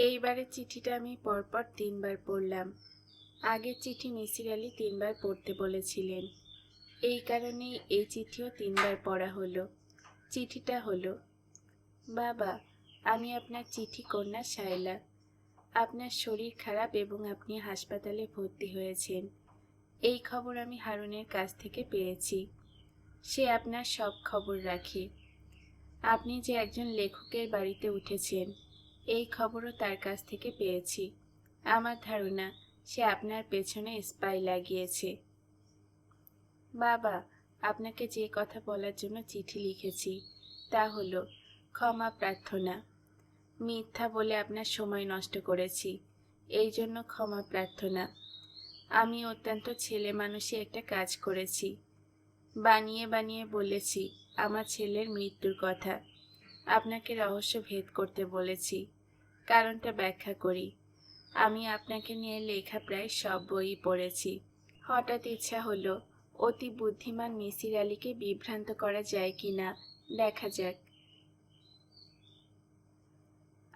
এইবারের চিঠিটা আমি পরপর তিনবার পড়লাম। আগের চিঠি মিসির আলি তিনবার পড়তে বলেছিলেন। এই কারণেই এই চিঠিও তিনবার পড়া হলো। চিঠিটা হলো, বাবা, আমি আপনার চিঠি কন্যা শায়লা আপনার শরীর খারাপ এবং আপনি হাসপাতালে ভর্তি হয়েছেন। এই খবর আমি হারুনের কাছ থেকে পেয়েছি। সে আপনার সব খবর রাখে। আপনি যে একজন লেখকের বাড়িতে উঠেছেন এই খবরও তার কাছ থেকে পেয়েছি। আমার ধারণা, সে আপনার পেছনে স্পাই লাগিয়েছে। বাবা, আপনাকে যে কথা বলার জন্য চিঠি লিখেছি, তা হলো, ক্ষমা প্রার্থনা। মিথ্যা বলে আপনার সময় নষ্ট করেছি, এই জন্য ক্ষমা প্রার্থনা। আমি অত্যন্ত ছেলে মানুষই একটা কাজ করেছি। বানিয়ে বানিয়ে বলেছি, আমার ছেলের মৃত্যুর কথা। আপনাকে রহস্য ভেদ করতে বলেছি। কারণটা ব্যাখ্যা করি। আমি আপনাকে নিয়ে লেখা প্রায় সব বই পড়েছি। হঠাৎ ইচ্ছা হলো, অতি বুদ্ধিমান মিসির আলীকে বিভ্রান্ত করা যায় কি না দেখা যাক।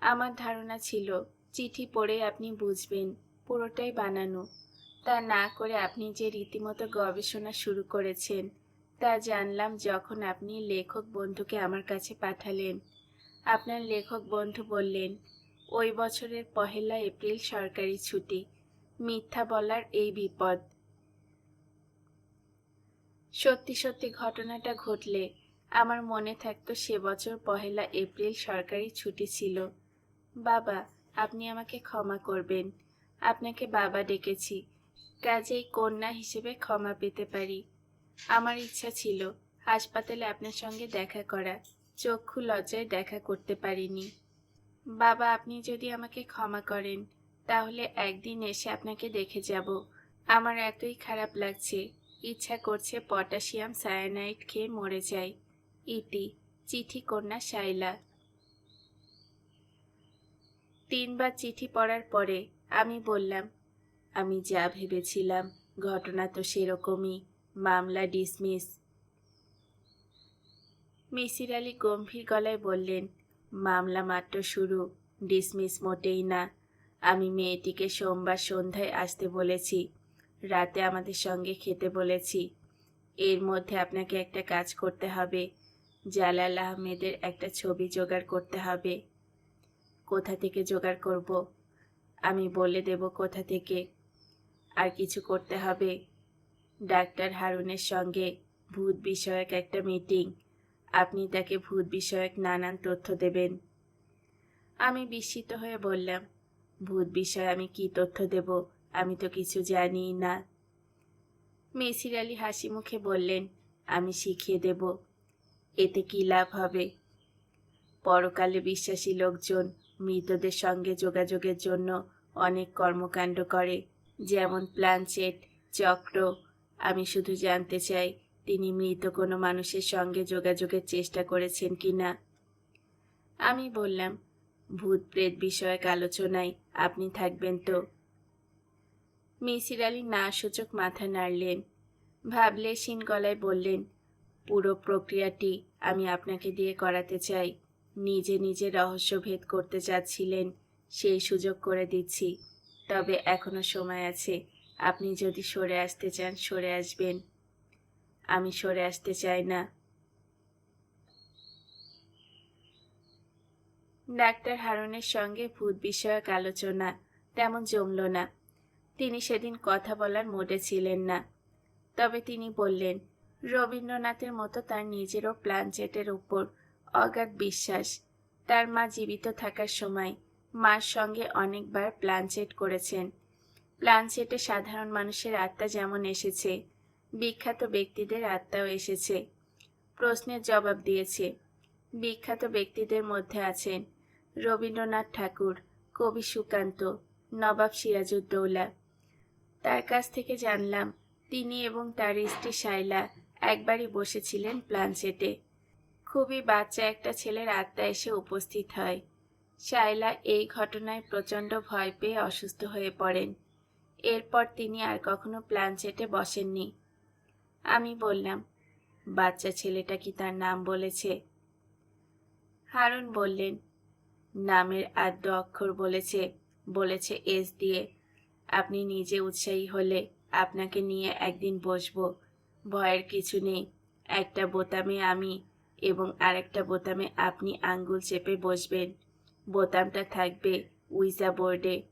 আমার ধারণা ছিল, চিঠি পড়ে আপনি বুঝবেন, পুরোটাই বানানো। তা না করে আপনি যে রীতিমতো গবেষণা শুরু করেছেন, তা জানলাম যখন আপনি লেখক বন্ধুকে আমার কাছে পাঠালেন। আপনার লেখক বন্ধু বললেন ওই বছরের পহেলা এপ্রিল সরকারি ছুটি। মিথ্যা বলার এই বিপদ। সত্যি সত্যি ঘটনাটা ঘটলে, আমার মনে থাকতো সে বছর পহেলা এপ্রিল সরকারি ছুটি ছিল। বাবা, আপনি আমাকে ক্ষমা করবেন। আপনাকে বাবা ডেকেছি। কাজেই কন্যা হিসেবে ক্ষমা পেতে পারি। আমার ইচ্ছা ছিল, হাসপাতালে আপনার সঙ্গে দেখা করা। চক্ষু লজ্জায় দেখা করতে পারিনি। বাবা, আপনি যদি আমাকে ক্ষমা করেন, তাহলে একদিন এসে আপনাকে দেখে যাব। আমার এতই খারাপ লাগছে। ইচ্ছা করছে পটাশিয়াম সায়ানাইড খেয়ে মরে যাই। ইতি, চিঠি কন্যা শাইলা তিনবার চিঠি পড়ার পরে আমি বললাম, আমি যা ভেবেছিলাম, ঘটনা তো সেরকমই। মামলা ডিসমিস। মিসির আলী গম্ভীর গলায় বললেন মামলা মাত্র শুরু, ডিসমিস মোটেই না। আমি মেয়েটিকে সোমবার সন্ধ্যায় আসতে বলেছি, রাতে আমাদের সঙ্গে খেতে বলেছি। এর মধ্যে আপনাকে একটা কাজ করতে হবে, জালাল আহমেদের একটা ছবি জোগাড় করতে হবে। কোথা থেকে জোগাড় করব? আমি বলে দেব কোথা থেকে। আর কিছু করতে হবে। ডাক্তার হারুনের সঙ্গে ভূত বিষয়ক একটা মিটিং। আপনি তাকে ভূত বিষয়ক নানান তথ্য দেবেন। আমি বিস্মিত হয়ে বললাম, ভূত বিষয়ে আমি কি তথ্য দেব? আমি তো কিছু জানিই না। মেসির আলী হাসি মুখে বললেন, আমি শিখিয়ে দেব। এতে কি লাভ হবে? পরকালে বিশ্বাসী লোকজন মৃতদের সঙ্গে যোগাযোগের জন্য অনেক কর্মকাণ্ড করে, যেমন প্ল্যানচেট চক্র। আমি শুধু জানতে চাই তিনি মৃত কোনো মানুষের সঙ্গে যোগাযোগের চেষ্টা করেছেন কি না? আমি বললাম, ভূত প্রেত বিষয়ক আলোচনায় আপনি থাকবেন তো? মিসির আলী না সূচক মাথা নাড়লেন। ভাবলে সিন গলায় বললেন, পুরো প্রক্রিয়াটি আমি আপনাকে দিয়ে করাতে চাই। নিজে নিজে রহস্যভেদ করতে চাচ্ছিলেন, সেই সুযোগ করে দিচ্ছি। তবে এখনও সময় আছে। আপনি যদি সরে আসতে চান, সরে আসবেন। আমি সরে আসতে চাই না। ডাক্তার হারুনের সঙ্গে ভূত বিষয়ক আলোচনা তেমন জমল না। তিনি সেদিন কথা বলার মোডে ছিলেন না। তবে তিনি বললেন, রবীন্দ্রনাথের মতো তার নিজেরও প্ল্যানচেটের উপর অগাধ বিশ্বাস। তার মা জীবিত থাকার সময় মার সঙ্গে অনেকবার প্ল্যানচেট করেছেন। প্ল্যানচেটে সাধারণ মানুষের আত্মা যেমন এসেছে বিখ্যাত ব্যক্তিদের আত্মাও এসেছে। প্রশ্নের জবাব দিয়েছে, বিখ্যাত ব্যক্তিদের মধ্যে আছেন রবীন্দ্রনাথ ঠাকুর, কবি সুকান্ত, নবাব সিরাজউদ্দৌলা। তার কাছ থেকে জানলাম, তিনি এবং তার স্ত্রী শাইলা একবারই বসেছিলেন প্ল্যানচেটে খুবই বাচ্চা একটা ছেলের আত্মা এসে উপস্থিত হয়। শাইলা এই ঘটনায় প্রচণ্ড ভয় পেয়ে অসুস্থ হয়ে পড়েন। এরপর তিনি আর কখনো প্ল্যানচেটে বসেননি। আমি বললাম, বাচ্চা ছেলেটা কি তার নাম বলেছে? হারুন বললেন, নামের আদ্য অক্ষর বলেছে বলেছে এস দিয়ে। আপনি নিজে উৎসাহী হলে আপনাকে নিয়ে একদিন বসবো। ভয়ের কিছু নেই। একটা বোতামে আমি এবং আরেকটা বোতামে আপনি আঙ্গুল চেপে বসবেন। বোতামটা থাকবে উইজা বোর্ডে।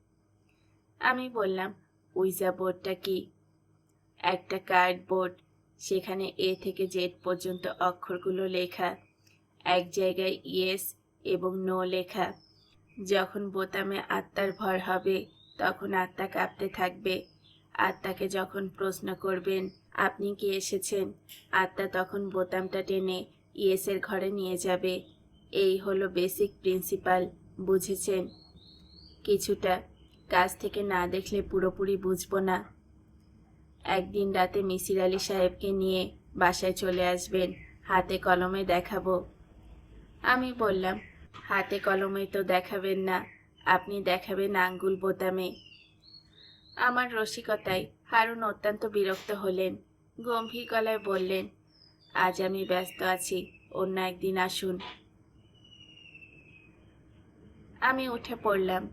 আমি বললাম, উইজা বোর্ডটা কি? একটা কার্ডবোর্ড। সেখানে এ থেকে জেড পর্যন্ত অক্ষরগুলো লেখা। এক জায়গায় ইয়েস এবং নো লেখা। যখন বোতামে আত্মার ভর হবে, তখন আত্মা কাঁপতে থাকবে। আত্মাকে যখন প্রশ্ন করবেন, আপনি কি এসেছেন? আত্মা তখন বোতামটা টেনে ইয়েসের ঘরে নিয়ে যাবে। এই হলো বেসিক প্রিন্সিপাল, বুঝেছেন? কিছুটা কাছ থেকে না দেখলে পুরোপুরি বুঝব না। একদিন রাতে মিসির আলী সাহেবকে নিয়ে বাসায় চলে আসবেন। হাতে কলমে দেখাবো। আমি বললাম, হাতে কলমে তো দেখাবেন না, আপনি দেখাবেন আঙ্গুল বোতামে। আমার রসিকতায় হারুন অত্যন্ত বিরক্ত হলেন। গম্ভীর গলায় বললেন, আজ আমি ব্যস্ত আছি, অন্য একদিন আসুন। আমি উঠে পড়লাম।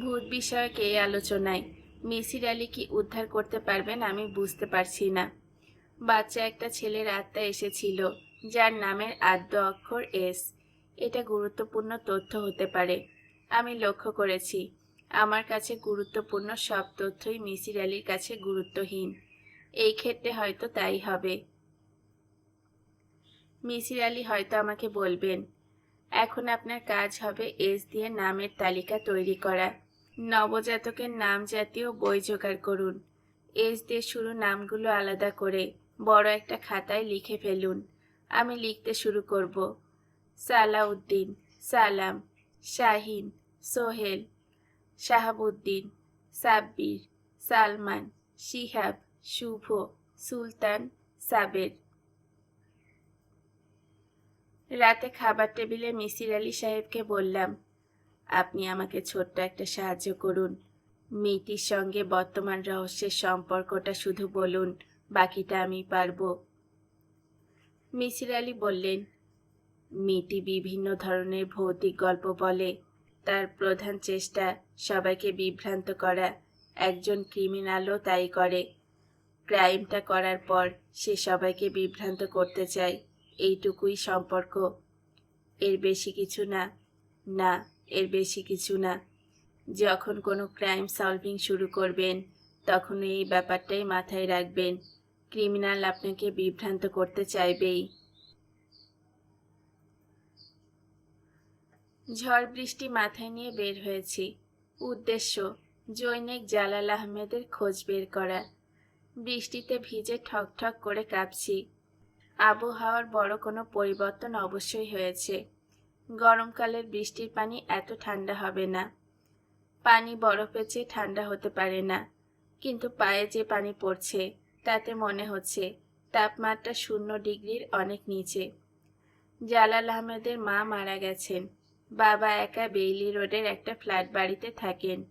ভূত বিষয়ক এই আলোচনায় মিসির আলী কি উদ্ধার করতে পারবেন আমি বুঝতে পারছি না। বাচ্চা একটা ছেলের আত্মা এসেছিল, যার নামের আদ্য অক্ষর এস। এটা গুরুত্বপূর্ণ তথ্য হতে পারে। আমি লক্ষ্য করেছি, আমার কাছে গুরুত্বপূর্ণ সব তথ্যই মিসির আলীর কাছে গুরুত্বহীন। এই ক্ষেত্রে হয়তো তাই হবে। মিসির আলী হয়তো আমাকে বলবেন, এখন আপনার কাজ হবে এস দিয়ে নামের তালিকা তৈরি করা। নবজাতকের নাম জাতীয় বই জোগাড় করুন। এস দিয়ে শুরু নামগুলো আলাদা করে বড় একটা খাতায় লিখে ফেলুন। আমি লিখতে শুরু করব। সালাউদ্দিন, সালাম, শাহিন, সোহেল, শাহাবুদ্দিন, সাব্বির, সালমান, শিহাব, শুভ, সুলতান, সাবের। রাতে খাবার টেবিলে মিসির আলী সাহেবকে বললাম আপনি আমাকে ছোট্ট একটা সাহায্য করুন। মেয়েটির সঙ্গে বর্তমান রহস্যের সম্পর্কটা শুধু বলুন, বাকিটা আমি পারব। মিসির আলী বললেন, মেয়েটি বিভিন্ন ধরনের ভৌতিক গল্প বলে। তার প্রধান চেষ্টা সবাইকে বিভ্রান্ত করা। একজন ক্রিমিনালও তাই করে। ক্রাইমটা করার পর সে সবাইকে বিভ্রান্ত করতে চায়। এইটুকুই সম্পর্ক। এর বেশি কিছু না। না এর বেশি কিছু না। যখন কোনো ক্রাইম সলভিং শুরু করবেন, তখন এই ব্যাপারটাই মাথায় রাখবেন। ক্রিমিনাল আপনাকে বিভ্রান্ত করতে চাইবেই। ঝড় বৃষ্টি মাথায় নিয়ে বের হয়েছি। উদ্দেশ্য, জৈনিক জালাল আহমেদের খোঁজ বের করা। বৃষ্টিতে ভিজে ঠকঠক করে কাঁপছি। আবহাওয়ার বড় কোনো পরিবর্তন অবশ্যই হয়েছে। গরমকালের বৃষ্টির পানি এত ঠান্ডা হবে না। পানি বরফের চেয়ে ঠান্ডা হতে পারে না। কিন্তু পায়ে যে পানি পড়ছে, তাতে মনে হচ্ছে তাপমাত্রা শূন্য ডিগ্রির অনেক নিচে। জালাল আহমেদের মা মারা গেছেন। বাবা একা বেইলি রোডের একটা ফ্ল্যাট বাড়িতে থাকেন।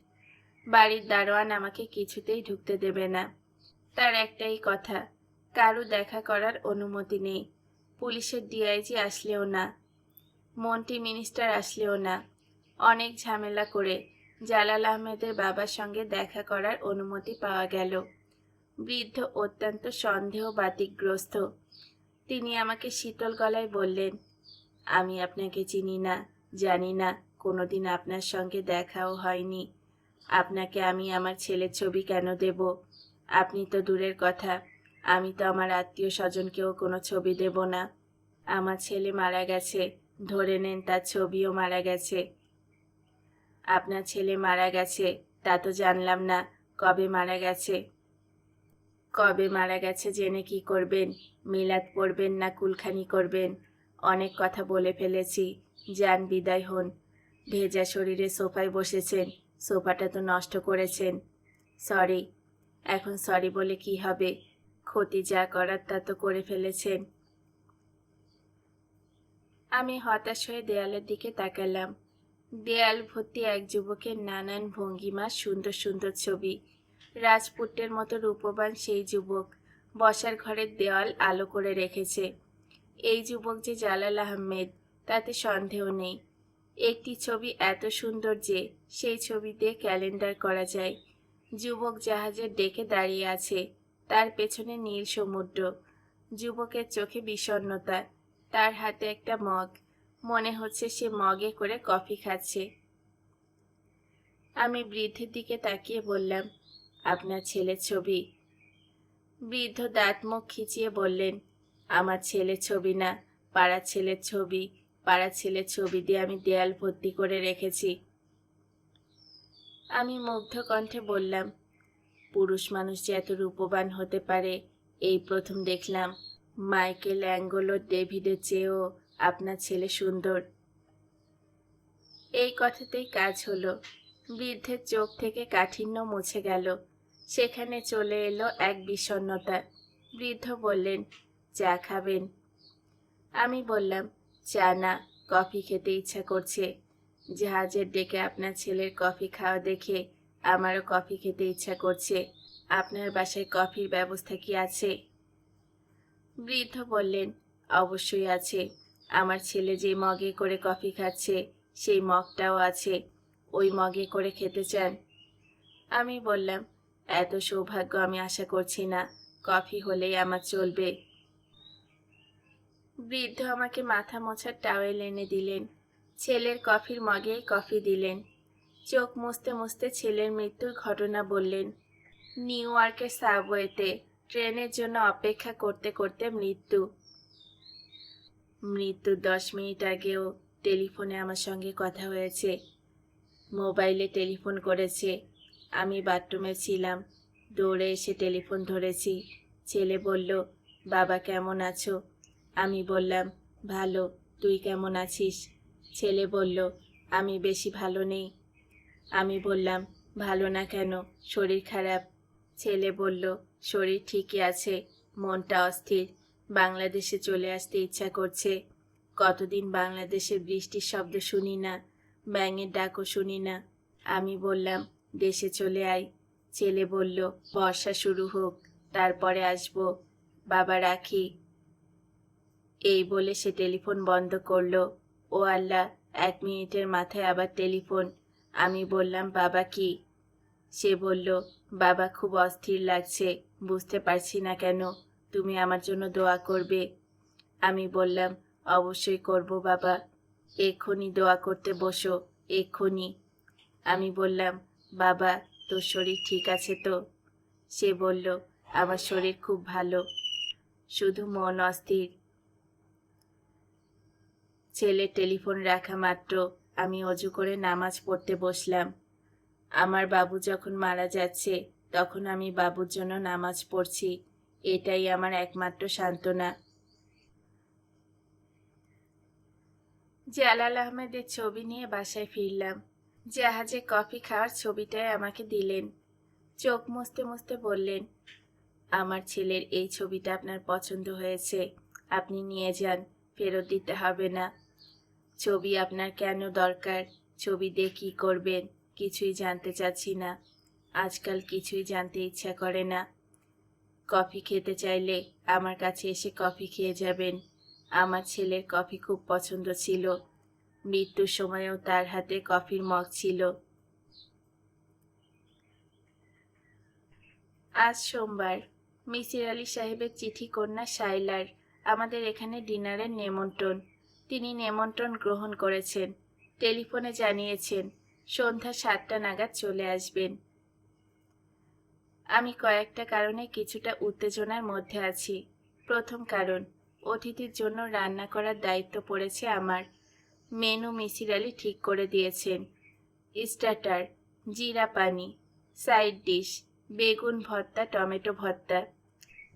বাড়ির দারোয়ান আমাকে কিছুতেই ঢুকতে দেবে না। তার একটাই কথা, কারও দেখা করার অনুমতি নেই। পুলিশের ডিআইজি আসলেও না। মন্ত্রী মিনিস্টার আসলেও না। অনেক ঝামেলা করে জালাল আহমেদের বাবার সঙ্গে দেখা করার অনুমতি পাওয়া গেল। বৃদ্ধ অত্যন্ত সন্দেহ বাতিকগ্রস্ত তিনি আমাকে শীতল গলায় বললেন, আমি আপনাকে চিনি না, জানি না, কোনোদিন আপনার সঙ্গে দেখাও হয়নি। আপনাকে আমি আমার ছেলের ছবি কেন দেব? আপনি তো দূরের কথা। আমি তো আমার আত্মীয় স্বজনকেও কোনো ছবি দেব না। আমার ছেলে মারা গেছে। ধরে নেন তার ছবিও মারা গেছে। আপনার ছেলে মারা গেছে, তা তো জানলাম না কবে মারা গেছে। কবে মারা গেছে জেনে কি করবেন? মিলাদ পড়বেন না কুলখানি করবেন? অনেক কথা বলে ফেলেছি, যান বিদায় হন। ভেজা শরীরে সোফায় বসেছেন, সোফাটা তো নষ্ট করেছেন। সরি, এখন সরি বলে কি হবে? ক্ষতি যা করার তা তো করে ফেলেছেন। আমি হতাশ হয়ে দেয়ালের দিকে তাকালাম। দেয়াল ভর্তি এক যুবকের নানান ভঙ্গিমা, সুন্দর সুন্দর ছবি। রাজপুটের মতো রূপবান সেই যুবক বসার ঘরের দেওয়াল আলো করে রেখেছে। এই যুবক যে জালাল আহমেদ, তাতে সন্দেহ নেই। একটি ছবি এত সুন্দর যে সেই ছবি দিয়ে ক্যালেন্ডার করা যায়। যুবক জাহাজের ডেকে দাঁড়িয়ে আছে, তার পেছনে নীল সমুদ্র। যুবকের চোখে বিষণ্ণতা। তার হাতে একটা মগ। মনে হচ্ছে সে মগে করে কফি খাচ্ছে। আমি বৃদ্ধের দিকে তাকিয়ে বললাম, আপনার ছেলের ছবি? বৃদ্ধ দাঁত মুখ খিচিয়ে বললেন, আমার ছেলের ছবি না পাড়ার ছেলের ছবি পাড়ার ছেলের ছবি দিয়ে আমি দেয়াল ভর্তি করে রেখেছি। আমি মুগ্ধ কণ্ঠে বললাম, পুরুষ মানুষ যে এত রূপবান হতে পারে, এই প্রথম দেখলাম। মাইকেল অ্যাঙ্গোলো ডেভিডের চেয়েও আপনার ছেলে সুন্দর। এই কথাতেই কাজ হলো। বৃদ্ধের চোখ থেকে কাঠিন্য মুছে গেল। সেখানে চলে এলো এক বিষণ্ণতা। বৃদ্ধ বললেন, চা খাবেন? আমি বললাম, চা না, কফি খেতে ইচ্ছা করছে। জাহাজের ডেকে আপনার ছেলের কফি খাওয়া দেখে আমারও কফি খেতে ইচ্ছা করছে। আপনার বাসায় কফির ব্যবস্থা কি আছে? বৃদ্ধ বললেন, অবশ্যই আছে। আমার ছেলে যে মগে করে কফি খাচ্ছে, সেই মগটাও আছে। ওই মগে করে খেতে চান? আমি বললাম, এত সৌভাগ্য আমি আশা করছি না। কফি হলেই আমার চলবে। বৃদ্ধ আমাকে মাথা মোছার টাওয়েল এনে দিলেন। ছেলের কফির মগেই কফি দিলেন। চোখ মুছতে মুছতে ছেলের মৃত্যুর ঘটনা বললেন। নিউ ইয়র্কের সাবওয়েতে ট্রেনের জন্য অপেক্ষা করতে করতে মৃত্যু। মৃত্যুর দশ মিনিট আগেও টেলিফোনে আমার সঙ্গে কথা হয়েছে। মোবাইলে টেলিফোন করেছে। আমি বাথরুমে ছিলাম। দৌড়ে এসে টেলিফোন ধরেছি। ছেলে বলল, বাবা, কেমন আছো? আমি বললাম, ভালো। তুই কেমন আছিস? ছেলে বলল, আমি বেশি ভালো নেই। আমি বললাম, ভালো না কেন? শরীর খারাপ। ছেলে বলল শরীর ঠিকই আছে, মনটা অস্থির, বাংলাদেশে চলে আসতে ইচ্ছা করছে। কতদিন বাংলাদেশের বৃষ্টির শব্দ শুনি না, ব্যাঙের ডাকও শুনি না। আমি বললাম, দেশে চলে আয়। ছেলে বলল, বর্ষা শুরু হোক, তারপরে আসব। বাবা রাখি। এই বলে সে টেলিফোন বন্ধ করল। ও আল্লাহ, এক মিনিটের মাথায় আবার টেলিফোন। আমি বললাম, বাবা কি? সে বলল, বাবা খুব অস্থির লাগছে। বুঝতে পারছি না কেন তুমি আমার জন্য দোয়া করবে। আমি বললাম, অবশ্যই করব বাবা। এক্ষুনি দোয়া করতে বসো, এক্ষুনি। আমি বললাম, বাবা, তোর শরীর ঠিক আছে তো? সে বলল, আমার শরীর খুব ভালো, শুধু মন অস্থির। ছেলে টেলিফোন রাখা মাত্র, আমি অজু করে নামাজ পড়তে বসলাম। আমার বাবু যখন মারা যাচ্ছে তখন আমি বাবুর জন্য নামাজ পড়ছি। এটাই আমার একমাত্র সান্ত্বনা। জালাল আহমেদের ছবি নিয়ে বাসায় ফিরলাম। জাহাজে কফি খাওয়ার ছবিটাই আমাকে দিলেন। চোখ মুছতে মুছতে বললেন, আমার ছেলের এই ছবিটা আপনার পছন্দ হয়েছে। আপনি নিয়ে যান, ফেরত দিতে হবে না। ছবি আপনার কেন দরকার? ছবি দিয়ে কী করবেন? কিছুই জানতে চাচ্ছি না। আজকাল কিছুই জানতে ইচ্ছা করে না। কফি খেতে চাইলে আমার কাছে এসে কফি খেয়ে যাবেন। আমার ছেলের কফি খুব পছন্দ ছিল। মৃত্যুর সময়ও তার হাতে কফির মগ ছিল। আজ সোমবার। মিসির আলী সাহেবের চিঠি কন্যা সাইলার। আমাদের এখানে ডিনারের নেমন্ত্রণ। তিনি নেমন্ত্রণ গ্রহণ করেছেন। টেলিফোনে জানিয়েছেন, সন্ধ্যা সাতটা নাগাদ চলে আসবেন। আমি কয়েকটা কারণে কিছুটা উত্তেজনার মধ্যে আছি। প্রথম কারণ, অতিথির জন্য রান্না করার দায়িত্ব পড়েছে আমার। মেনু মিসির আলী ঠিক করে দিয়েছেন। স্টার্টার, জিরা পানি, সাইড ডিশ, বেগুন ভর্তা, টমেটো ভর্তা,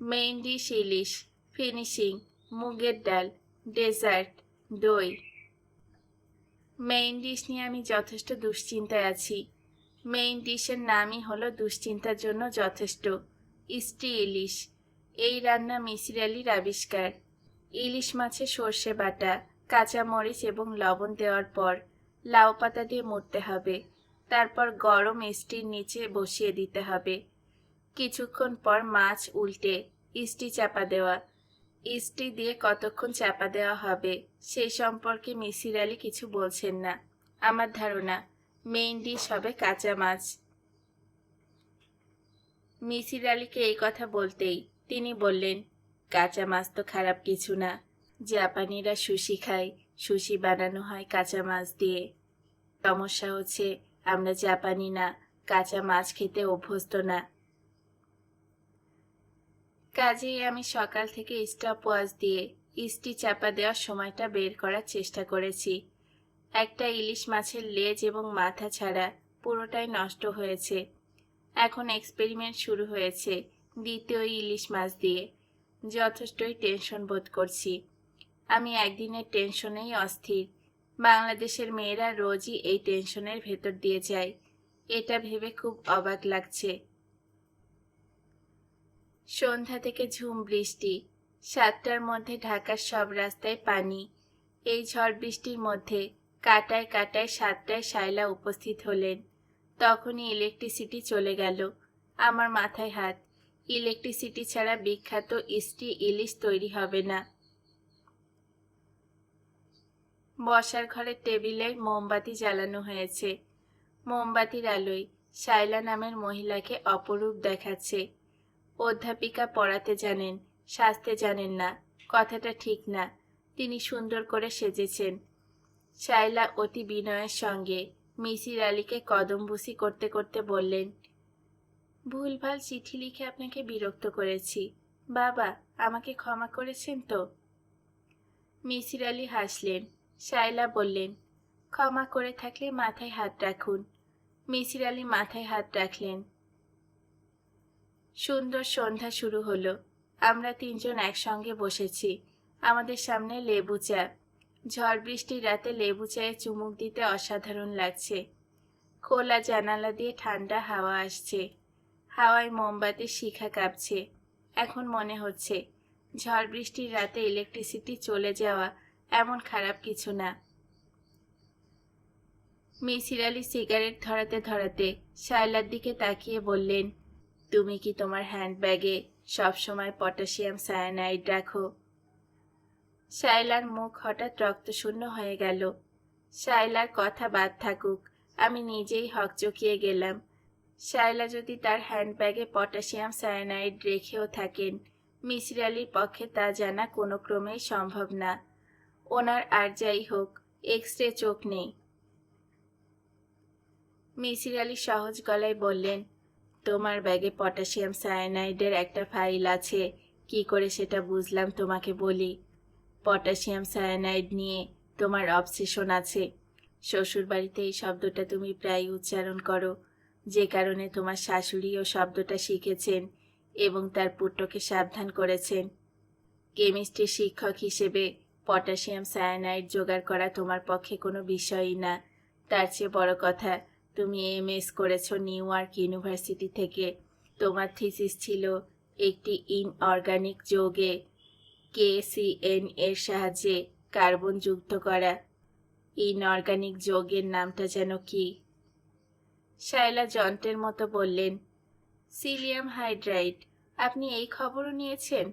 মেইন ডিশ ইলিশ, ফিনিশিং, মুগের ডাল, ডেজার্ট, দই। মেইন ডিশ নিয়ে আমি যথেষ্ট দুশ্চিন্তায় আছি। মেইন ডিশের নামই হলো দুশ্চিন্তার জন্য যথেষ্ট। ইস্টি ইলিশ। এই রান্না মিসির আলির আবিষ্কার। ইলিশ মাছে সর্ষে বাটা, কাঁচা মরিচ এবং লবণ দেওয়ার পর লাউ পাতা দিয়ে মুড়তে হবে। তারপর গরম ইস্টির নিচে বসিয়ে দিতে হবে। কিছুক্ষণ পর মাছ উল্টে ইস্টি চাপা দেওয়া। ইস্টি দিয়ে কতক্ষণ চাপা দেওয়া হবে সেই সম্পর্কে মিসির আলী কিছু বলছেন না। আমার ধারণা মেইন ডিশ হবে কাঁচা মাছ। মিসির আলীকে এই কথা বলতেই তিনি বললেন, কাঁচা মাছ তো খারাপ কিছু না। জাপানিরা সুশি খায়, সুশি বানানো হয় কাঁচা মাছ দিয়ে। সমস্যা হচ্ছে আমরা জাপানি না, কাঁচা মাছ খেতে অভ্যস্ত না। কাজেই আমি সকাল থেকে স্টপ ওয়াচ দিয়ে ইস্টি চাপা দেওয়ার সময়টা বের করার চেষ্টা করেছি। একটা ইলিশ মাছের লেজ এবং মাথা ছাড়া পুরোটাই নষ্ট হয়েছে। এখন এক্সপেরিমেন্ট শুরু হয়েছে দ্বিতীয় ইলিশ মাছ দিয়ে। যথেষ্টই টেনশন বোধ করছি। আমি একদিনের টেনশনেই অস্থির। বাংলাদেশের মেয়েরা রোজই এই টেনশনের ভেতর দিয়ে যায়। এটা ভেবে খুব অবাক লাগছে। সন্ধ্যা থেকে ঝুম বৃষ্টি। সাতটার মধ্যে ঢাকার সব রাস্তায় পানি। এই ঝড় বৃষ্টির মধ্যে কাটায় কাটায় সাতটায় শায়লা উপস্থিত হলেন। তখনই ইলেকট্রিসিটি চলে গেল। আমার মাথায় হাত। ইলেকট্রিসিটি ছাড়া বিখ্যাত ইস্টি ইলিশ তৈরি হবে না। বসার ঘরের টেবিলে মোমবাতি জ্বালানো হয়েছে। মোমবাতির আলোয় শায়লা নামের মহিলাকে অপরূপ দেখাচ্ছে। অধ্যাপিকা পড়াতে জানেন, সাজতে জানেন না। কথাটা ঠিক না। তিনি সুন্দর করে সেজেছেন। শায়লা অতি বিনয়ের সঙ্গে মিসির আলীকে কদমবুসি করতে করতে বললেন, ভুলভাল চিঠি লিখে আপনাকে বিরক্ত করেছি। বাবা, আমাকে ক্ষমা করেছেন তো? মিসির আলী হাসলেন। শায়লা বললেন, ক্ষমা করে থাকলে মাথায় হাত রাখুন। মিসির আলী মাথায় হাত রাখলেন। সুন্দর সন্ধ্যা শুরু হলো। আমরা তিনজন একসঙ্গে বসেছি। আমাদের সামনে লেবু চা। ঝড় বৃষ্টির রাতে লেবু চায়ে চুমুক দিতে অসাধারণ লাগছে। খোলা জানালা দিয়ে ঠান্ডা হাওয়া আসছে। হাওয়ায় মোমবাতির শিখা কাঁপছে। এখন মনে হচ্ছে, ঝড় বৃষ্টির রাতে ইলেকট্রিসিটি চলে যাওয়া এমন খারাপ কিছু না। মিসির আলি সিগারেট ধরাতে ধরাতে শায়লার দিকে তাকিয়ে বললেন, তুমি কি তোমার হ্যান্ডব্যাগে সবসময় পটাশিয়াম সায়ানাইড রাখো? শায়লার মুখ হঠাৎ রক্তশূন্য হয়ে গেল। শায়লার কথা বাদ থাকুক, আমি নিজেই হকচকিয়ে গেলাম। শায়লা যদি তার হ্যান্ডব্যাগে পটাশিয়াম সায়ানাইড রেখেও থাকেন, মিসির আলীর পক্ষে তা জানা কোনো ক্রমেই সম্ভব না। ওনার আর যাই হোক এক্স রে চোখ নেই। মিসির আলী সহজ গলায় বললেন, তোমার ব্যাগে পটাশিয়াম সায়ানাইডের একটা ফাইল আছে, কি করে সেটা বুঝলাম তোমাকে বলি? পটাশিয়াম সায়ানাইড নিয়ে তোমার অবসেশন আছে। শ্বশুরবাড়িতে এই শব্দটা তুমি প্রায় উচ্চারণ করো, যে কারণে তোমার শাশুড়িও শব্দটা শিখেছেন এবং তার পুত্রকে সাবধান করেছেন। কেমিস্ট্রি শিক্ষক হিসেবে পটাশিয়াম সায়ানাইড জোগাড় করা তোমার পক্ষে কোনো বিষয়ই না। তার চেয়ে বড় কথা, তুমি এম এস করেছ নিউ ইয়র্ক ইউনিভার্সিটি থেকে। তোমার থিসিস ছিল একটি ইনঅর্গানিক যৌগে কেসিএন এর সাহায্যে কার্বন যুক্ত করা। ইনঅর্গানিক যৌগের নামটা যেন কি? শায়লা যন্ত্রের মতো বললেন, সিলিয়াম হাইড্রাইড, আপনি এই খবরও নিয়েছেন?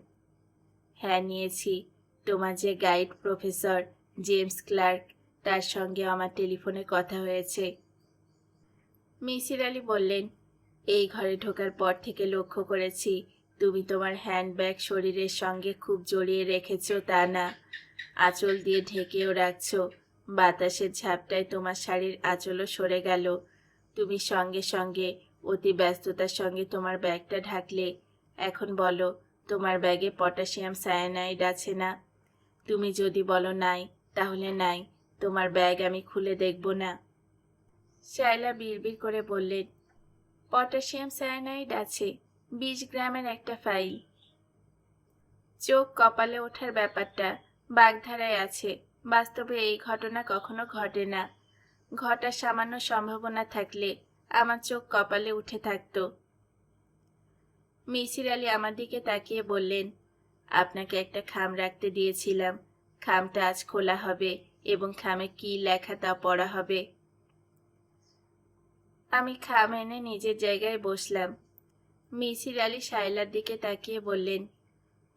হ্যাঁ নিয়েছি। তোমার যে গাইড প্রফেসর জেমস ক্লার্ক, তার সঙ্গে আমার টেলিফোনে কথা হয়েছে। মিসির আলী বললেন, এই ঘরে ঢোকার পর থেকে লক্ষ্য করেছি তুমি তোমার হ্যান্ডব্যাগ শরীরের সঙ্গে খুব জড়িয়ে রেখেছো তা না। আঁচল দিয়ে ঢেকেও রাখছো। বাতাসের ঝাপটায় তোমার শাড়ির আঁচলও সরে গেল। তুমি সঙ্গে সঙ্গে অতি ব্যস্ততার সঙ্গে তোমার ব্যাগটা ঢাকলে। এখন বলো, তোমার ব্যাগে পটাশিয়াম সায়ানাইড আছে না? তুমি যদি বলো নাই, তাহলে নাই, তোমার ব্যাগ আমি খুলে দেখব না। শায়লা বিড়বিড় করে বললেন পটাশিয়াম সায়ানাইড আছে। বিশ গ্রামের একটা ফাইল। চোখ কপালে ওঠার ব্যাপারটা বাগধারায় আছে। বাস্তবে এই ঘটনা কখনো ঘটে না। ঘটার সামান্য সম্ভাবনা থাকলে আমার চোখ কপালে উঠে থাকতো। মিসির আলী আমার দিকে তাকিয়ে বললেন, আপনাকে একটা খাম রাখতে দিয়েছিলাম। খামটা আজ খোলা হবে এবং খামে কি লেখা তা পড়া হবে। আমি খাম এনে নিজের জায়গায় বসলাম। মিসির আলী শায়লার দিকে তাকিয়ে বললেন,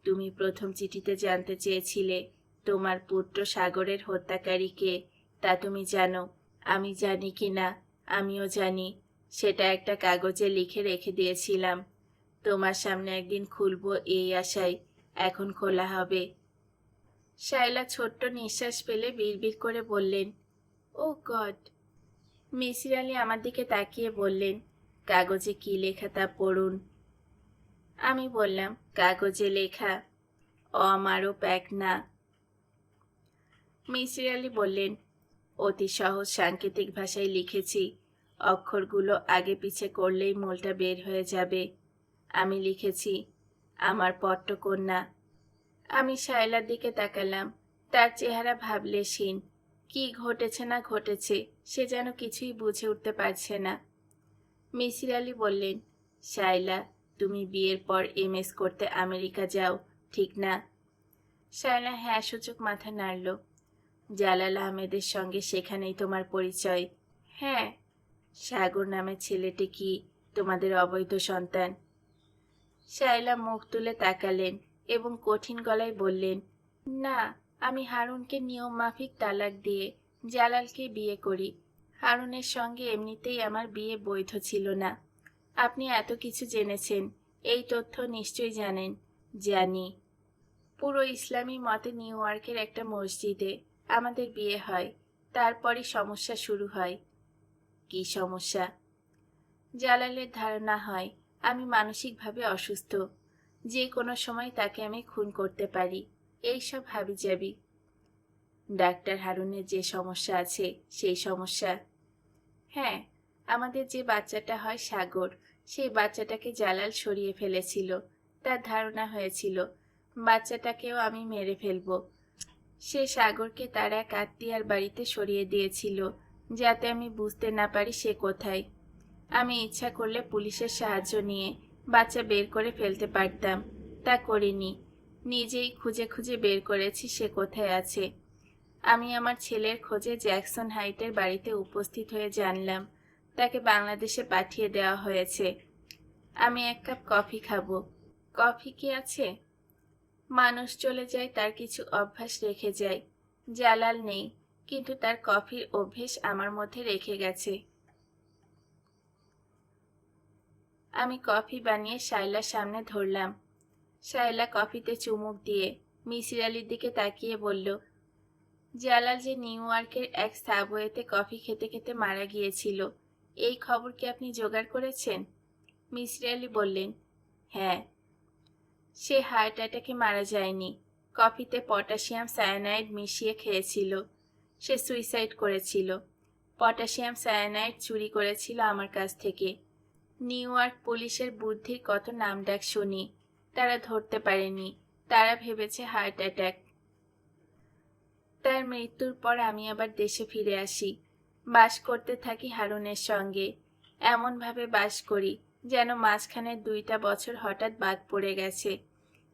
তুমি প্রথম চিঠিতে জানতে চেয়েছিলে তোমার পুত্র সাগরের হত্যাকারীকে তা তুমি জানো, আমি জানি কি না, আমিও জানি। সেটা একটা কাগজে লিখে রেখে দিয়েছিলাম। তোমার সামনে একদিন খুলব এই আশায়, এখন খোলা হবে। শায়লা ছোট্ট নিঃশ্বাস ফেলে বিড়বিড় করে বললেন, ও গড! মিসির আলী আমার দিকে তাকিয়ে বললেন কাগজে কি লেখা তা পড়ুন। আমি বললাম, কাগজে লেখা? অমারও প্যাক না। মিসির আলী বললেন, অতি সহজ সাংকেতিক ভাষায় লিখেছি। অক্ষরগুলো আগে পিছে করলেই মূলটা বের হয়ে যাবে। আমি লিখেছি, আমার পট্টকন্যা। আমি শায়লার দিকে তাকালাম। তার চেহারা ভাবলেশীন কি ঘটেছে না ঘটেছে, সে যেন কিছুই বুঝে উঠতে পারছে না। মিসির আলী বললেন, শায়লা, তুমি বিয়ের পর এমএস করতে আমেরিকা যাও, ঠিক না? শায়লা হ্যাঁ সূচক মাথা নাড়ল, জালাল আহমেদের সঙ্গে সেখানেই তোমার পরিচয়। হ্যাঁ। সাগর নামের ছেলেটি কি তোমাদের অবৈধ সন্তান? শায়লা মুখ তুলে তাকালেন এবং কঠিন গলায় বললেন, না, আমি হারুনকে নিয়ম মাফিক তালাক দিয়ে জালালকে বিয়ে করি। হারুনের সঙ্গে এমনিতেই আমার বিয়ে বৈধ ছিল না। আপনি এত কিছু জেনেছেন, এই তথ্য নিশ্চয়ই জানেন, জানি। পুরো ইসলামী মতে নিউ ইয়র্কের একটা মসজিদে আমাদের বিয়ে হয়, তারপরই সমস্যা শুরু হয়। কি সমস্যা? জালালের ধারণা হয়, আমি মানসিকভাবে অসুস্থ। যে কোনো সময় তাকে আমি খুন করতে পারি, এই সব হাবিজাবি। ডাক্তার হারুনের যে সমস্যা আছে, সেই সমস্যা। হ্যাঁ আমাদের যে বাচ্চাটা হয় সাগর, সেই বাচ্চাটাকে জালাল সরিয়ে ফেলেছিল। তার ধারণা হয়েছিল, বাচ্চাটাকেও আমি মেরে ফেলব। সে সাগরকে তার এক আত্মীয়ার বাড়িতে সরিয়ে দিয়েছিল, যাতে আমি বুঝতে না পারি সে কোথায়। আমি ইচ্ছা করলে পুলিশের সাহায্য নিয়ে বাচ্চা বের করে ফেলতে পারতাম। তা করিনি। নিজেই খুঁজে খুঁজে বের করেছি সে কোথায় আছে। আমি আমার ছেলের খোঁজে জ্যাকসন হাইটের বাড়িতে উপস্থিত হয়ে জানলাম। তাকে বাংলাদেশে পাঠিয়ে দেওয়া হয়েছে। আমি এক কাপ কফি খাব। কফি কি আছে? মানুষ চলে যায়, তার কিছু অভ্যাস রেখে যায়। জালাল নেই, কিন্তু তার কফির অভ্যেস আমার মধ্যে রেখে গেছে। আমি কফি বানিয়ে শাইলার সামনে ধরলাম। শাইলা কফিতে চুমুক দিয়ে মিসির আলির দিকে তাকিয়ে বলল জালাল যে নিউ ইয়র্কের এক সাবওয়েতে কফি খেতে খেতে মারা গিয়েছিল, এই খবর কি আপনি জোগাড় করেছেন? মিসির আলি বললেন হ্যাঁ। সে হার্ট অ্যাটাকে মারা যায়নি, কফিতে পটাশিয়াম সায়ানাইড মিশিয়ে খেয়েছিল, সে সুইসাইড করেছিল, পটাশিয়াম সায়ানাইড চুরি করেছিল আমার কাছ থেকে। নিউ ইয়র্ক পুলিশের বুদ্ধির কত নামডাক শুনি, তারা ধরতে পারেনি, তারা ভেবেছে হার্ট অ্যাটাক। তার মৃত্যুর পর আমি আবার দেশে ফিরে আসি। বাস করতে থাকি হারুনের সঙ্গে। এমনভাবে বাস করি, যেন মাঝখানে দুইটা বছর হঠাৎ বাদ পড়ে গেছে।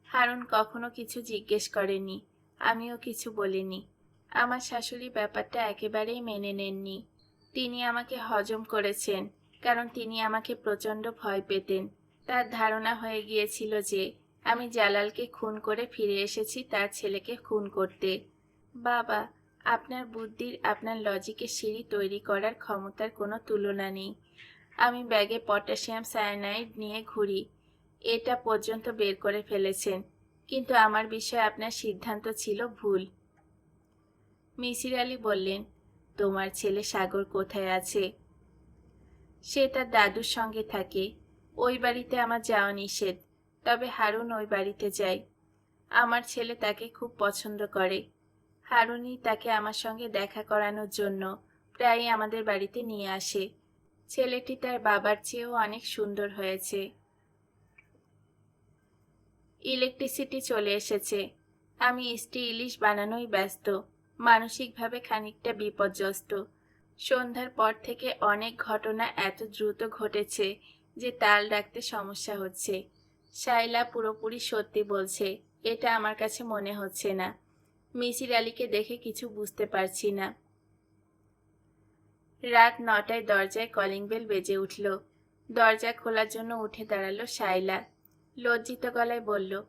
হারুন কখনো কিছু জিজ্ঞেস করেনি, আমিও কিছু বলিনি। আমার শাশুড়ি ব্যাপারটা একেবারেই মেনে নেননি। তিনি আমাকে হজম করেছেন, কারণ তিনি আমাকে প্রচণ্ড ভয় পেতেন। তার ধারণা হয়ে গিয়েছিল যে, আমি জালালকে খুন করে ফিরে এসেছি তার ছেলেকে খুন করতে। বাবা, আপনার বুদ্ধির, আপনার লজিকের সিঁড়ি তৈরি করার ক্ষমতার কোনো তুলনা নেই। আমি ব্যাগে পটাশিয়াম সায়ানাইড নিয়ে ঘুরি। এটা পর্যন্ত বের করে ফেলেছেন, কিন্তু আমার বিষয়ে আপনার সিদ্ধান্ত ছিল ভুল। মিসির আলী বললেন, তোমার ছেলে সাগর কোথায় আছে? সে তার দাদুর সঙ্গে থাকে। ওই বাড়িতে আমার যাওয়া নিষেধ, তবে হারুন ওই বাড়িতে যায়। আমার ছেলে তাকে খুব পছন্দ করে। হারুনই তাকে আমার সঙ্গে দেখা করানোর জন্য প্রায়ই আমাদের বাড়িতে নিয়ে আসে। ছেলেটি তার বাবার চেয়েও অনেক সুন্দর হয়েছে। ইলেকট্রিসিটি চলে এসেছে। আমি স্টি ইলিশ বানানোই ব্যস্ত, মানসিকভাবে খানিকটা বিপর্যস্ত। সন্ধ্যার পর থেকে অনেক ঘটনা এত দ্রুত ঘটেছে যে তাল রাখতে সমস্যা হচ্ছে। শাইলা পুরোপুরি সত্যি বলছে, এটা আমার কাছে মনে হচ্ছে না। মিসির আলীকে দেখে কিছু বুঝতে পারছি না। রাত নটায় দরজায় কলিং বেল বেজে উঠল। দরজা খোলার জন্য উঠে দাঁড়াল শাইলা লজ্জিত গলায় বলল,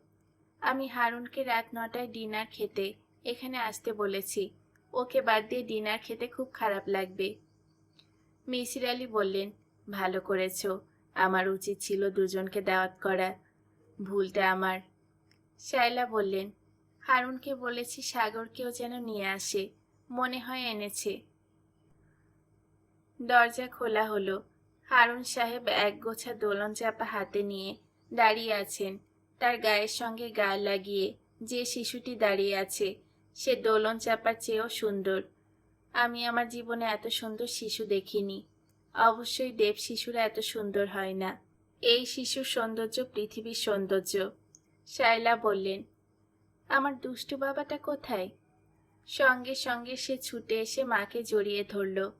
আমি হারুনকে রাত নটায় ডিনার খেতে, এখানে আসতে বলেছি। ওকে বাদ দিয়ে ডিনার খেতে খুব খারাপ লাগবে। মিসির আলী বললেন, ভালো করেছ। আমার উচিত ছিল দুজনকে দাওয়াত করা। ভুলটা আমার। শায়লা বললেন হারুনকে বলেছি সাগরকেও যেন নিয়ে আসে, মনে হয় এনেছে। দরজা খোলা হলো। হারুন সাহেব এক গোছা দোলন চাপা হাতে নিয়ে দাঁড়িয়ে আছেন। তার গায়ের সঙ্গে গা লাগিয়ে যে শিশুটি দাঁড়িয়ে আছে, সে দোলন চাপার চেয়েও সুন্দর। আমি আমার জীবনে এত সুন্দর শিশু দেখিনি। অবশ্যই দেব শিশুরা এত সুন্দর হয় না। এই শিশুর সৌন্দর্য পৃথিবীর সৌন্দর্য। শায়লা বললেন আমার দুষ্টু বাবাটা কোথায়? সঙ্গে সঙ্গে সে ছুটে এসে মাকে জড়িয়ে ধরল।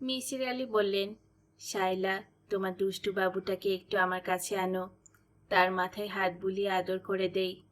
মিসির আলী বললেন শায়লা তোমার দুষ্টু বাবুটাকে একটু আমার কাছে আনো। তার মাথায় হাত বুলিয়ে আদর করে দেই।